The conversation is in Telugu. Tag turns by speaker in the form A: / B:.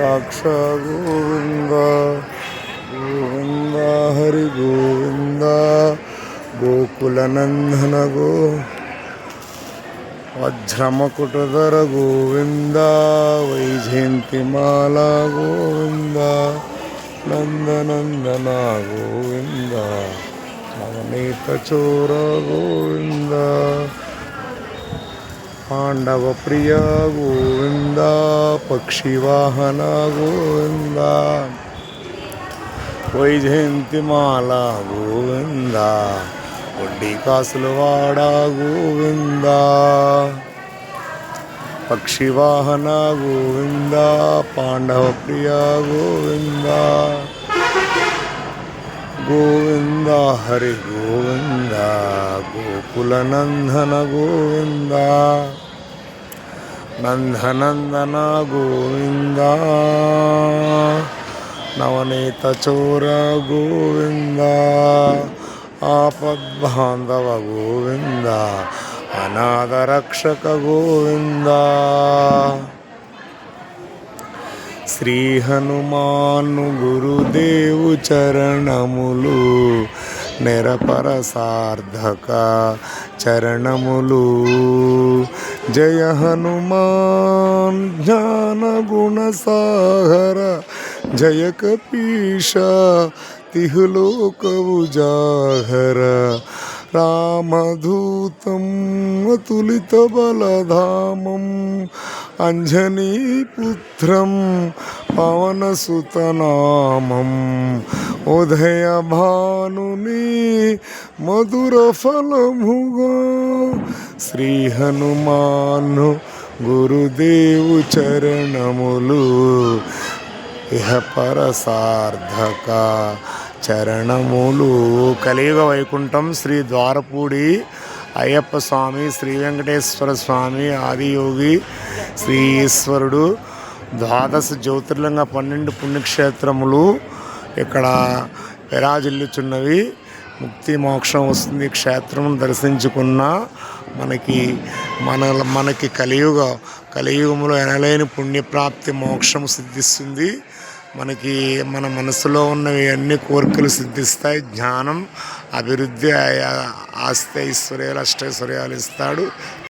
A: పుండరీకాక్ష గోవింద గోవింద హరి గోవింద గోకులనందన గో వజ్రమకుటధర గోవింద వైజయంతిమాల గోవింద నందనందన గోవింద నవనీత చోర గోవింద పాండవ ప్రియ గోవింద పక్షివాహన గోవింద వైజయంతిమాల గోవింద వడ్డీ కాసులు వాడ గోవింద పక్షివాహన గోవింద పాండవ ప్రియ గోవింద గోవింద హరి గోవింద గోకుల నందన గోవింద నందనందన గోవింద నవనీత చోర గోవింద ఆపద్బాంధవ గోవింద అనాథరక్షక గోవిందా శ్రీ హనుమాను గురుదేవు చరణములు నిరపర సార్థక చరణములు. జయ హనుమాన్ జ్ఞాన గుణ సాగర జయ కపీష తిహులోక ఉజాహర రామధూతం అతులిత బలధామం అంజనీపుత్రం పవనసుతనామం. ఉదయ భానుని మధుర ఫలముగా శ్రీ హనుమాను గురుదేవు చరణములు. ఇహ పరసార్థక చరణములు. కలియుగ వైకుంఠం శ్రీ ద్వారపూడి అయ్యప్ప స్వామి శ్రీ వెంకటేశ్వర స్వామి ఆదియోగి శ్రీ ఈశ్వరుడు ద్వాదశ జ్యోతిర్లింగ పన్నెండు పుణ్యక్షేత్రములు ఇక్కడ విరాజిల్లుచున్నవి ముక్తి మోక్షం వస్తుంది క్షేత్రం దర్శించుకున్న మనకి మన మనకి కలియుగ. కలియుగంలో ఎనలేని పుణ్యప్రాప్తి మోక్షం సిద్ధిస్తుంది. మనకి మన మనసులో ఉన్నవి అన్ని కోరికలు సిద్ధిస్తాయి. జ్ఞానం అభివృద్ధి ఆ- ఆస్తి ఐశ్వర్యాలు అష్టైశ్వర్యాలు ఇస్తాడు.